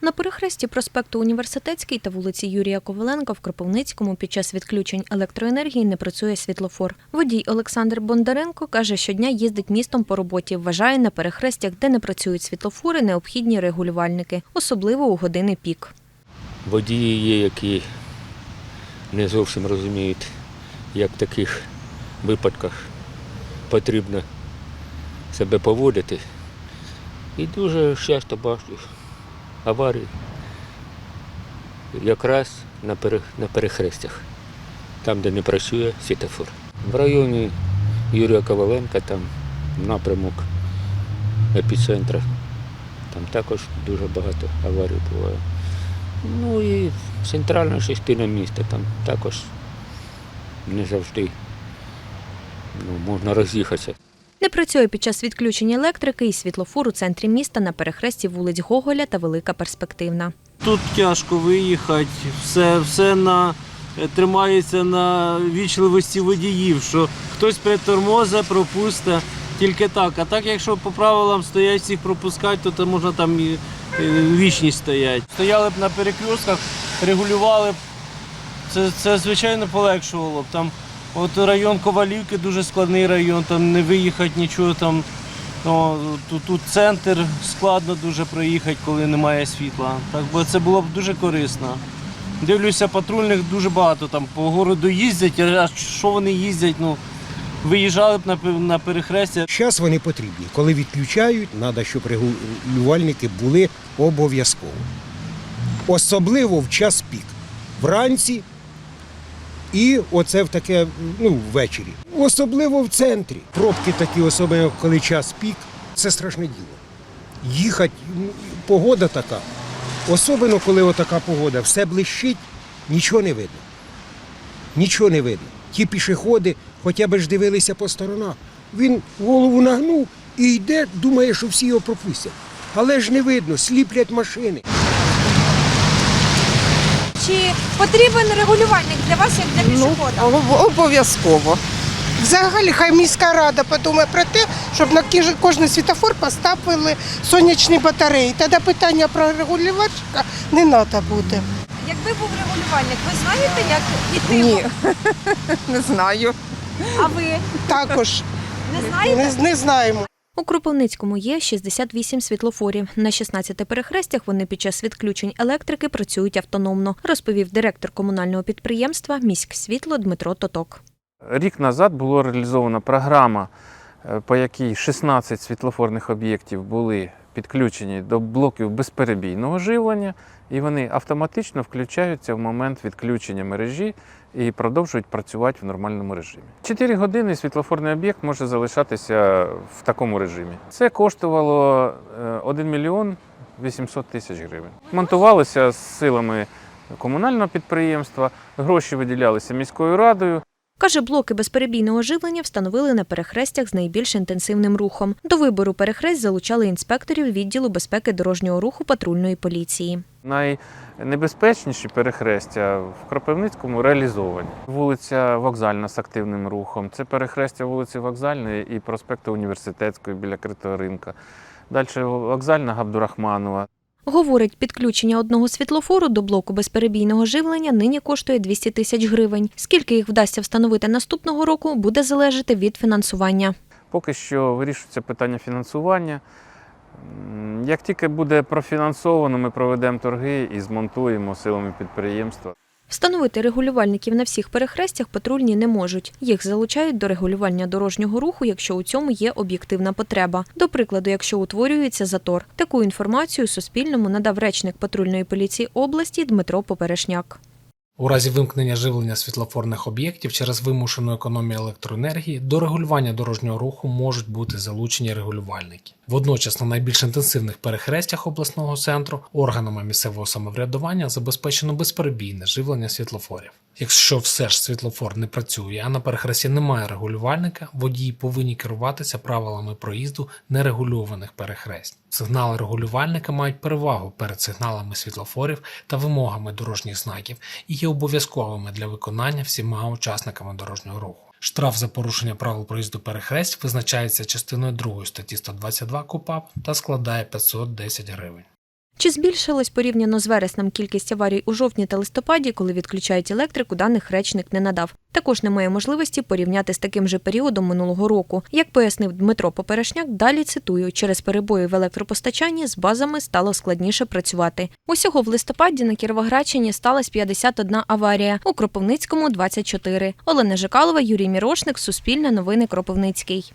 На перехресті проспекту Університетський та вулиці Юрія Коваленка в Кропивницькому під час відключень електроенергії не працює світлофор. Водій Олександр Бондаренко каже, щодня їздить містом по роботі. Вважає, на перехрестях, де не працюють світлофори, необхідні регулювальники, особливо у години пік. Водії є, які не зовсім розуміють, як в таких випадках потрібно себе поводити. І дуже часто бачу аварії якраз на перехрестях, там, де не працює світофор. В районі Юрія Коваленка, там напрямок епіцентра, там також дуже багато аварій буває. Ну і центральна частина міста там також не завжди ну, можна роз'їхатися. Не працює під час відключення електрики і світлофор у центрі міста на перехресті вулиць Гоголя та Велика Перспективна. Тут тяжко виїхати, все, все на, е, тримається на вічливості водіїв, що хтось притормозе, пропусте, тільки так. А так, якщо по правилам стоять всіх пропускати, то, то можна там і вічність стоять. Стояли б на перекрестках, регулювали б, це, це звичайно полегшувало б. Там от район Ковалівки дуже складний район, там не виїхати нічого там. О, тут, тут центр складно дуже проїхати, коли немає світла. Так бо це було б дуже корисно. Дивлюся, патрульних дуже багато там по городу їздять, а що вони їздять, ну виїжджали б на, на перехрестя. Зараз вони потрібні. Коли відключають, треба, щоб регулювальники були обов'язково. Особливо в час пік. Вранці і оце в таке, ну, ввечері. Особливо в центрі. Пробки такі, особливо коли час пік, це страшне діло. Їхати, ну, погода така. Особливо, коли отака погода, все блищить, нічого не видно. Нічого не видно. Ті пішоходи хоча б ж дивилися по сторонах. Він голову нагнув і йде, думає, що всі його пропустять. Але ж не видно, сліплять машини. Чи потрібен регулювальник для вас як для пішохода? Об- Обов'язково. Взагалі, хай міська рада подумає про те, щоб на кожний світофор поставили сонячні батареї. Тоді питання про регулювачка не треба буде. Якби був регулювальник, ви знаєте, як іти? Ні, не знаю. А ви Також не знаєте? не, не знаємо. У Кропивницькому є 68 світлофорів. На 16 перехрестях вони під час відключень електрики працюють автономно, розповів директор комунального підприємства «Міськсвітло» Дмитро Тоток. Рік назад була реалізована програма, е, по якій 16 світлофорних об'єктів були підключені до блоків безперебійного живлення, і вони автоматично включаються в момент відключення мережі і продовжують працювати в нормальному режимі. Чотири години світлофорний об'єкт може залишатися в такому режимі. Це коштувало е, 1 мільйон 800 тисяч гривень. Монтувалося з силами комунального підприємства, гроші виділялися міською радою. Каже, блоки безперебійного живлення встановили на перехрестях з найбільш інтенсивним рухом. До вибору перехресть залучали інспекторів відділу безпеки дорожнього руху патрульної поліції. Найнебезпечніші перехрестя в Кропивницькому реалізовані. Вулиця Вокзальна з активним рухом. Це перехрестя вулиці Вокзальної і проспекту Університетської біля Критого ринка. Далі вокзальна Габдурахманова. Говорить, підключення одного світлофору до блоку безперебійного живлення нині коштує 200 тисяч гривень. Скільки їх вдасться встановити наступного року, буде залежати від фінансування. Поки що вирішується питання фінансування. Як тільки буде профінансовано, ми проведемо торги і змонтуємо силами підприємства. Встановити регулювальників на всіх перехрестях патрульні не можуть. Їх залучають до регулювання дорожнього руху, якщо у цьому є об'єктивна потреба. До прикладу, якщо утворюється затор. Таку інформацію Суспільному надав речник патрульної поліції області Дмитро Поперешняк. У разі вимкнення живлення світлофорних об'єктів через вимушену економію електроенергії до регулювання дорожнього руху можуть бути залучені регулювальники. Водночас на найбільш інтенсивних перехрестях обласного центру органами місцевого самоврядування забезпечено безперебійне живлення світлофорів. Якщо все ж світлофор не працює, а на перехресті немає регулювальника, водії повинні керуватися правилами проїзду нерегульованих перехресть. Сигнали регулювальника мають перевагу перед сигналами світлофорів та вимогами дорожніх знаків і є обов'язковими для виконання всіма учасниками дорожнього руху. Штраф за порушення правил проїзду перехресть визначається частиною 2 статті 122 КУПАП та складає 510 гривень. Чи збільшилась порівняно з вереснем кількість аварій у жовтні та листопаді, коли відключають електрику, даних речник не надав. Також немає можливості порівняти з таким же періодом минулого року. Як пояснив Дмитро Поперешняк, далі цитую, через перебої в електропостачанні з базами стало складніше працювати. Усього в листопаді на Кіровоградщині сталася 51 аварія, у Кропивницькому 24. Олена Жикалова, Юрій Мірошник, Суспільне новини Кропивницький.